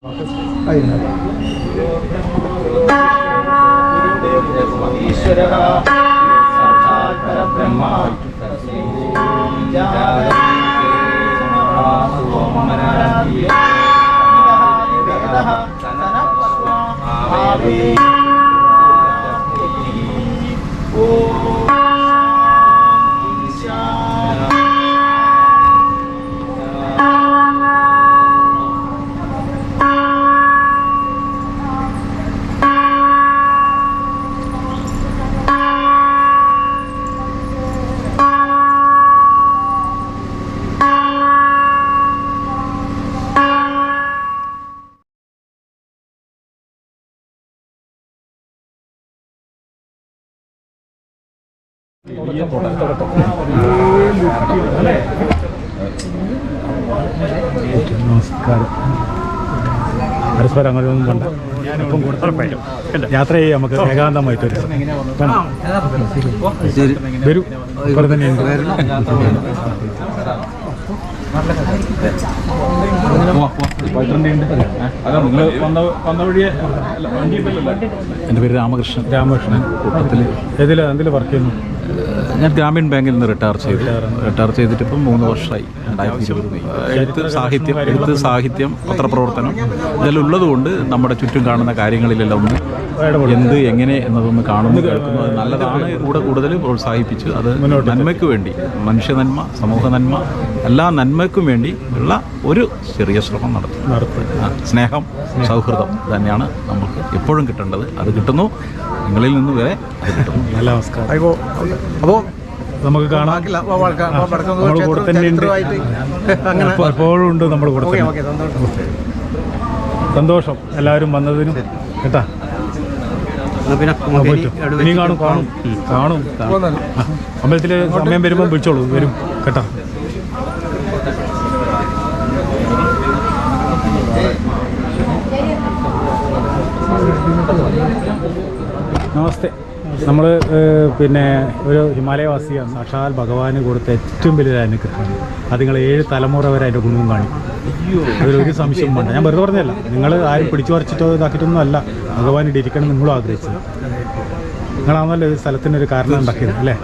Ayo, നമസ്കാരം. പരസ്പരം അങ്ങോട്ടൊന്നും വേണ്ട ഇപ്പം കൂടുതൽ യാത്ര ചെയ്യാം നമുക്ക് ഏകാന്തമായിട്ട് വേണം. വരൂ. ഇവിടെ എന്റെ പേര് രാമകൃഷ്ണൻ. രാമകൃഷ്ണൻ. കൂട്ടത്തിൽ ഏതിൽ എന്തിൽ വർക്ക് ചെയ്യുന്നു? ഞാൻ ഗ്രാമീൺ ബാങ്കിൽ നിന്ന് റിട്ടയർ ചെയ്തു. റിട്ടയർ ചെയ്തിട്ട് ഇപ്പം മൂന്ന് വർഷമായി. രണ്ടായിരത്തി ഇരുപത് എഴുത്ത് സാഹിത്യം എഴുത്ത് സാഹിത്യം പത്രപ്രവർത്തനം ഇതെല്ലാം ഉള്ളതുകൊണ്ട് നമ്മുടെ ചുറ്റും കാണുന്ന കാര്യങ്ങളിലെല്ലാം ഒന്ന് എന്ത് എങ്ങനെ എന്നതൊന്ന് കാണുന്നു കേൾക്കുന്നു. അത് നല്ലതാണ്. കൂടെ കൂടുതൽ പ്രോത്സാഹിപ്പിച്ച് അത് നന്മയ്ക്ക് വേണ്ടി മനുഷ്യ നന്മ സമൂഹ നന്മ എല്ലാ നന്മയ്ക്കും വേണ്ടി ഉള്ള ഒരു ചെറിയ ശ്രമം നടത്തും സ്നേഹം സൗഹൃദം തന്നെയാണ് നമുക്ക് എപ്പോഴും കിട്ടേണ്ടത്. അത് കിട്ടുന്നു. നിങ്ങളിൽ നിന്ന് വരെ നല്ല നമസ്കാരം. അപ്പോൾ നമുക്ക് കാണാം. നമ്മൾ കൂടെ തന്നെ ഉണ്ട് എപ്പോ- എപ്പോഴും ഉണ്ട് നമ്മൾ കൂടെ. സന്തോഷം. എല്ലാവരും വന്നതിനും കേട്ടാ? ഇനി കാണും കാണും. കാണും. അമ്പലത്തിൽ സമയം വരുമ്പോൾ വിളിച്ചോളൂ വരും. കേട്ടാ? നമസ്തേ. നമ്മൾ പിന്നെ ഒരു ഹിമാലയവാസിയാണ്. സാക്ഷാൽ ഭഗവാന് കൊടുത്ത ഏറ്റവും വലിയൊരു അനുഗ്രഹമാണ്. അത് നിങ്ങൾ ഏഴ് തലമുറ വരെ അതിന്റെ ഗുണവും കാണും. അതിലൊരു സംശയം വേണ്ട. ഞാൻ വെറുതെ പറഞ്ഞതല്ല. നിങ്ങൾ ആരും പിടിച്ചു പറിച്ചിട്ടോ ഇതാക്കിയിട്ടൊന്നും അല്ല. ഭഗവാൻ ഇടിയിരിക്കണം നിങ്ങളും ആഗ്രഹിച്ചത്. നിങ്ങളാണല്ലോ ഈ സ്ഥലത്തിനൊരു കാരണം ഉണ്ടാക്കിയത് അല്ലേ?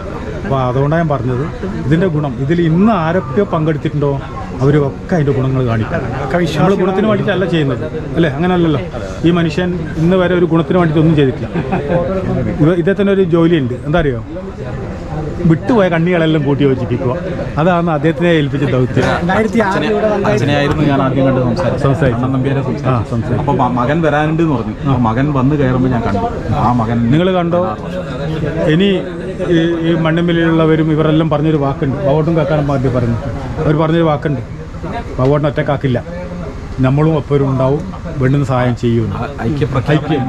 അപ്പോൾ അതുകൊണ്ടാണ് ഞാൻ പറഞ്ഞത്. ഇതിന്റെ ഗുണം ഇതിൽ ഇന്ന് ആരൊക്കെ പങ്കെടുത്തിട്ടുണ്ടോ? അവരൊക്കെ അതിന്റെ ഗുണങ്ങൾ കാണിക്കും. നമ്മൾ ഗുണത്തിന് വേണ്ടിയിട്ടല്ല ചെയ്യുന്നത്. അല്ലേ? അങ്ങനെയല്ലല്ലോ ഈ മനുഷ്യൻ ഇന്ന് വരെ ഒരു ഗുണത്തിന് വേണ്ടിയിട്ട് ഒന്നും ചെയ്തിട്ടില്ല. ഇതേ ഇദ്ദേഹത്തിന് ഒരു ജോലിയുണ്ട്. എന്താ അറിയോ വിട്ടുപോയ കണ്ണികളെല്ലാം കൂട്ടി യോജിപ്പിക്കുക. അതാണ് അദ്ദേഹത്തിനെ ഏൽപ്പിച്ച ദൗത്യം. അച്ഛനെയായിരുന്നു ഞാൻ ആദ്യം കണ്ട് സംസാരിച്ചു. അപ്പൊ മകൻ വരാനുണ്ട് എന്ന് പറഞ്ഞു. മകൻ വന്ന് കയറുമ്പോൾ ഞാൻ കണ്ടു. ആ മകൻ നിങ്ങൾ കണ്ടോ? ഇനി ഈ ഈ മണ്ണുമില്ലുള്ളവരും ഇവരെല്ലാം പറഞ്ഞൊരു വാക്കുണ്ട്. പവോട്ടും കാക്കാനും മാറ്റി പറഞ്ഞു. അവർ പറഞ്ഞൊരു വാക്കുണ്ട്. ബാവോട്ടിനെ ഒറ്റക്കാക്കില്ല നമ്മളും ഒപ്പം ഉണ്ടാവും വേണ്ടുന്ന സഹായം ചെയ്യും. ഐക്യം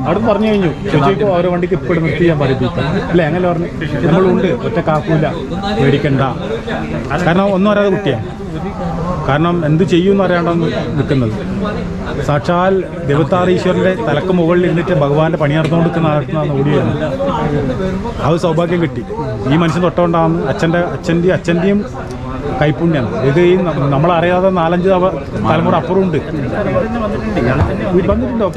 അവിടെ പറഞ്ഞു കഴിഞ്ഞു ചോദിക്കും ഓരോ വണ്ടിക്ക് ഇപ്പോഴും നിർത്തി ഞാൻ പഠിപ്പിക്കാം അല്ലേ? അങ്ങനെ പറഞ്ഞു. നമ്മളുണ്ട് ഒറ്റക്കാക്കൂല മേടിക്കണ്ട കാരണം ഒന്നും അറിയാതെ കുട്ടിയാണ് കാരണം എന്ത് ചെയ്യുമെന്ന് അറിയാണ്ടാണ് നിൽക്കുന്നത്. സാക്ഷാൽ ദേവത്താറീശ്വരന്റെ തലക്ക് മുകളിൽ ഇരുന്നിട്ട് ഭഗവാന്റെ പണി നടന്നുകൊണ്ട് നിൽക്കുന്ന നടത്തുന്ന ഓടിയാണ് അത് സൗഭാഗ്യം കിട്ടി. ഈ മനുഷ്യൻ തൊട്ടുകൊണ്ടാണ് അച്ഛന്റെ അച്ഛന്റെയും അച്ഛന്റെയും കൈപ്പുണ്യാണ് ഇത് ഈ നമ്മളറിയാതെ നാലഞ്ച് തലമുറ അപ്പുറം ഉണ്ട് ഈ വന്നിട്ടുണ്ടോ.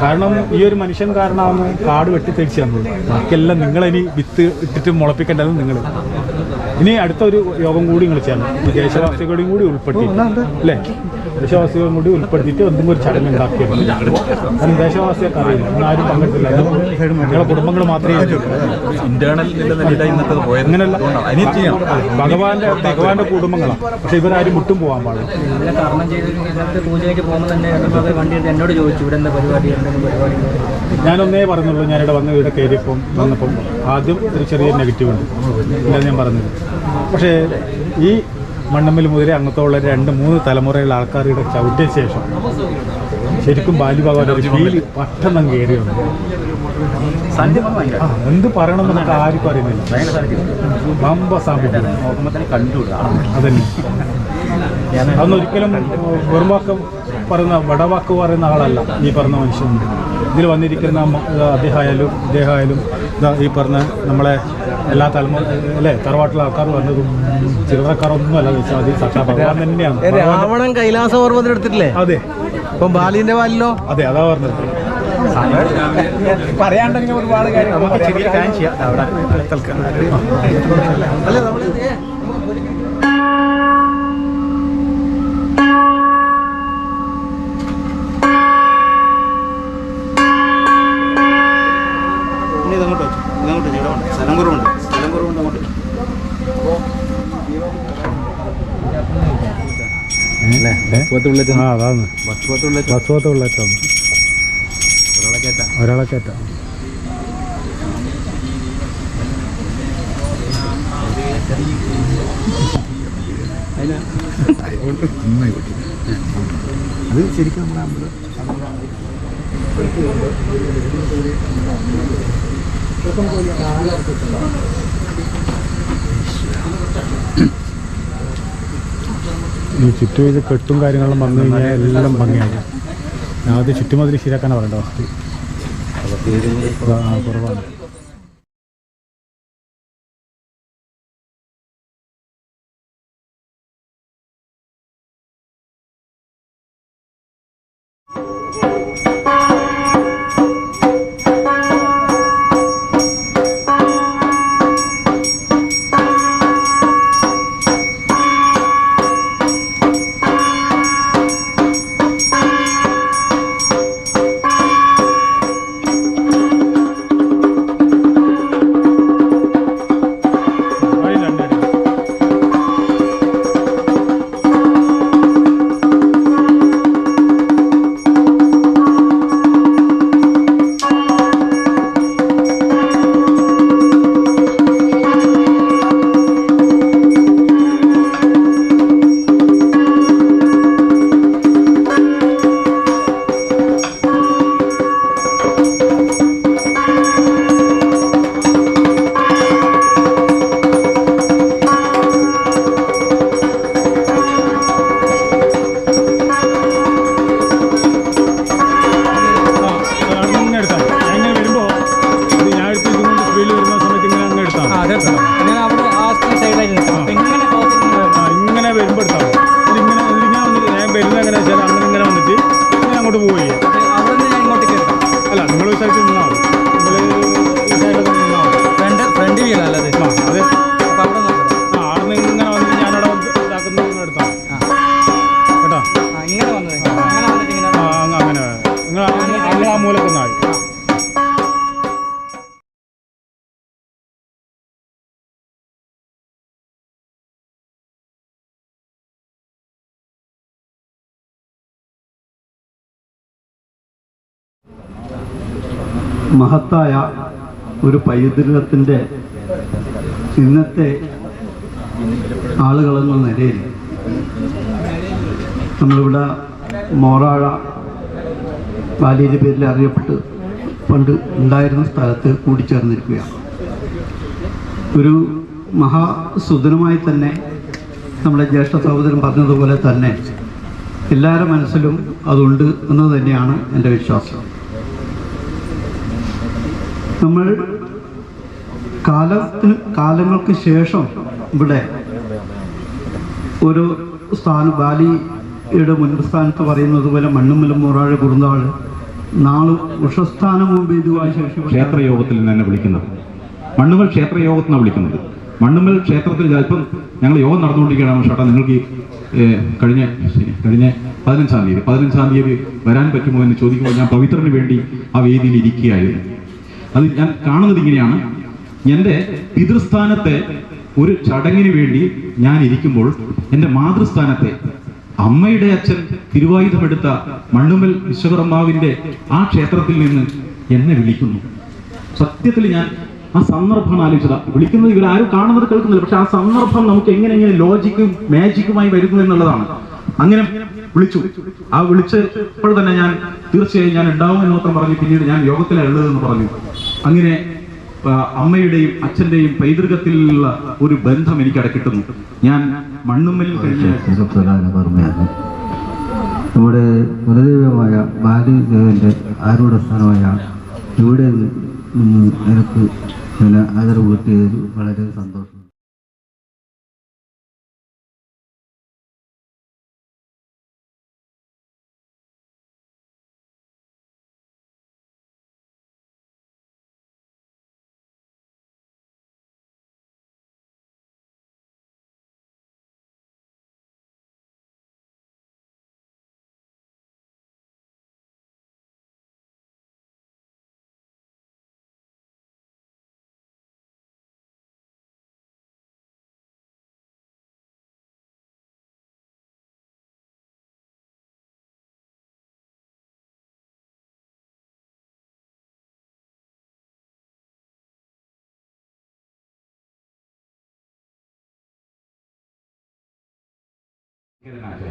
കാരണം ഈ ഒരു മനുഷ്യൻ കാരണമാണ് കാട് വെട്ടിത്തെളിച്ച് തന്നത് ബാക്കിയെല്ലാം നിങ്ങളിനി വിത്ത് ഇട്ടിട്ട് മുളപ്പിക്കേണ്ടത് നിങ്ങൾ ഇനി അടുത്തൊരു യോഗം കൂടി നിങ്ങൾ ഈ ദേശവാസികളെയും കൂടി ഉൾപ്പെടുത്തി അല്ലേ? ദേശവാസികളും കൂടി ഉൾപ്പെടുത്തിയിട്ട് എന്തെങ്കിലും ഒരു ചടങ്ങ് ഉണ്ടാക്കിയത് കാരണം ദേശവാസികൾക്ക് അറിയില്ല. ആരും പങ്കെടുത്തില്ല ഞങ്ങളുടെ കുടുംബങ്ങൾ മാത്രമേ. ഇന്റേണൽ അങ്ങനെയല്ല. ഭഗവാന്റെ ഭഗവാന്റെ കുടുംബങ്ങളാണ്. പക്ഷെ ഇവരാരും മുട്ടും പോകാൻ പാടില്ല. ഇന്നലെ കാരണം ചെയ്തൊരു ഇതിനകത്ത് പൂജയ്ക്ക് പോകുമ്പോൾ തന്നെ അത് വണ്ടി എടുത്ത് എന്നോട് ചോദിച്ചു ഇവിടെ എന്താ പരിപാടി? എന്തെങ്കിലും പരിപാടി? ഞാനൊന്നേ പറഞ്ഞുള്ളൂ. ഞാനിവിടെ വന്ന് ഇവിടെ കയറിയപ്പം വന്നപ്പം ആദ്യം ഒരു ചെറിയ നെഗറ്റീവ് ഉണ്ട്. ഇല്ല ഞാൻ പറഞ്ഞത് പക്ഷേ ഈ മണ്ണമ്മിൽ മുതലേ അങ്ങത്തോളം രണ്ട് മൂന്ന് തലമുറയുള്ള ആൾക്കാരുടെ ചവിട്ടിയ ശേഷം ശരിക്കും ബാല്യഭാഗം ഒരു ഫീൽ പട്ടെന്ന് അങ്ങ് കയറി വന്നു ആ, എന്ത് പറയണം നമുക്ക് ആർക്കും അറിയുന്നില്ല. അതന്നെ. അതൊന്നും ഒരിക്കലും വെറും വാക്ക് പറയുന്ന വടവാക്ക് പറയുന്ന ആളല്ല ഈ പറഞ്ഞ മനുഷ്യൻ. ഇതിൽ വന്നിരിക്കുന്ന അദ്ദേഹമായാലും ഇദ്ദേഹമായാലും ഈ പറഞ്ഞ നമ്മളെ എല്ലാ തലമുറ അല്ലേ തറവാട്ടിലെ ആൾക്കാർ വന്നതും ചില്ലറക്കാരൊന്നും അല്ല അത് സാക്ഷാ ഭഗവാൻ തന്നെയാണ് രാവണൻ കൈലാസ പർവതം എടുത്തിട്ടില്ലേ? അതെ. ഇപ്പം ബാലിന്റെ പാലിലോ അതെ അതാ പറഞ്ഞത്. പറയാണ്ടെങ്കിൽ ഒരുപാട് കാര്യം നമുക്ക് ചെറിയ ഫാൻ ചെയ്യാം. അവിടെ തൽക്കാലം. അല്ല നമ്മൾ ആ അതാണ്. ബസ് പോലത്തെ ഉള്ളേറ്റാണ് ഒരാളെ കയറ്റാം. അത് ശരിക്കും നമ്മുടെ ഈ ചുറ്റും ഇത് കെട്ടും കാര്യങ്ങളും വന്നു കഴിഞ്ഞാൽ എല്ലാം ഭംഗിയാണ് ഞാൻ അത് ചുറ്റുമതിൽ ശരിയാക്കാനാണ് പറയേണ്ട വസ്തു കുറവാണ് കുറവാണ്. അങ്ങനെ മഹത്തായ ഒരു പൈതൃകത്തിന്റെ ഇന്നത്തെ ആളുകളെന്ന നിലയിൽ നമ്മളിവിടെ മോറാഴ ബാലിയുടെ പേരിൽ അറിയപ്പെട്ട് പണ്ട് ഉണ്ടായിരുന്ന സ്ഥലത്ത് കൂടിച്ചേർന്നിരിക്കുകയാണ് ഒരു മഹാസുദനമായി തന്നെ നമ്മുടെ ജ്യേഷ്ഠ സഹോദരൻ പറഞ്ഞതുപോലെ തന്നെ എല്ലാവരുടെ മനസ്സിലും അതുണ്ട് എന്ന് തന്നെയാണ് എന്റെ വിശ്വാസം. നമ്മൾ കാലത്തിന് കാലങ്ങൾക്ക് ശേഷം ഇവിടെ ഒരു സ്ഥാനം ബാലിയുടെ മുൻപ് സ്ഥാനത്ത് പറയുന്നത് പോലെ മണ്ണുമ്മലും മൂറാഴ് കുറുന്താൾ നാളെ ഉഷസ്ഥാനം മുമ്പ് ഇതുമായി ശേഷം ക്ഷേത്രയോഗത്തിൽ നിന്ന് തന്നെ വിളിക്കുന്നത് മണ്ണുമൽ ക്ഷേത്രയോഗത്തിൽ നിന്നാണ് വിളിക്കുന്നത്. മണ്ണുമൽ ക്ഷേത്രത്തിൽ ചിലപ്പം ഞങ്ങൾ യോഗം നടന്നുകൊണ്ടിരിക്കുകയാണ് ചേട്ടാ നിങ്ങൾക്ക് കഴിഞ്ഞ കഴിഞ്ഞ പതിനഞ്ചാം തീയതി പതിനഞ്ചാം തീയതി വരാൻ പറ്റുമോ എന്ന് ചോദിക്കുമ്പോൾ ഞാൻ പവിത്രന് വേണ്ടി ആ വേദിയിൽ ഇരിക്കുകയായിരുന്നു. അത് ഞാൻ കാണുന്നത് ഇങ്ങനെയാണ്. എന്റെ പിതൃസ്ഥാനത്തെ ഒരു ചടങ്ങിന് വേണ്ടി ഞാൻ ഇരിക്കുമ്പോൾ എന്റെ മാതൃസ്ഥാനത്തെ അമ്മയുടെ അച്ഛൻ തിരുവായുധമെടുത്ത മണ്ണുമൽ വിശ്വകർമാവിന്റെ ആ ക്ഷേത്രത്തിൽ നിന്ന് എന്നെ വിളിക്കുന്നു. സത്യത്തിൽ ഞാൻ ആ സന്ദർഭമാണ് ആലോചിച്ചത്. വിളിക്കുന്നത് ഇവരാരും കാണുന്നത് കേൾക്കുന്നില്ല. പക്ഷെ ആ സന്ദർഭം നമുക്ക് എങ്ങനെ എങ്ങനെ ലോജിക്കും മാജിക്കുമായി വരുന്നു എന്നുള്ളതാണ്. അങ്ങനെ വിളിച്ചു. ആ വിളിച്ചപ്പോൾ തന്നെ ഞാൻ തീർച്ചയായും ഞാൻ ഉണ്ടാവും എന്ന് മാത്രം പറഞ്ഞു പിന്നീട് ഞാൻ യോഗത്തിലാണ് ഉള്ളതെന്ന് പറഞ്ഞു. അങ്ങനെ അമ്മയുടെയും അച്ഛന്റെയും പൈതൃകത്തിലുള്ള ഒരു ബന്ധം എനിക്ക് കിട്ടുന്നു. ഞാൻ മണ്ണുമ്മലിൽ കഴിഞ്ഞ നമ്മുടെ കുലദൈവമായ ബാലിദേവന്റെ ആരൂഢസ്ഥാനമായ ഇവിടെ നിന്ന് എനിക്ക് പിന്നെ ആദരവ് കിട്ടിയതിൽ വളരെ സന്തോഷം. 对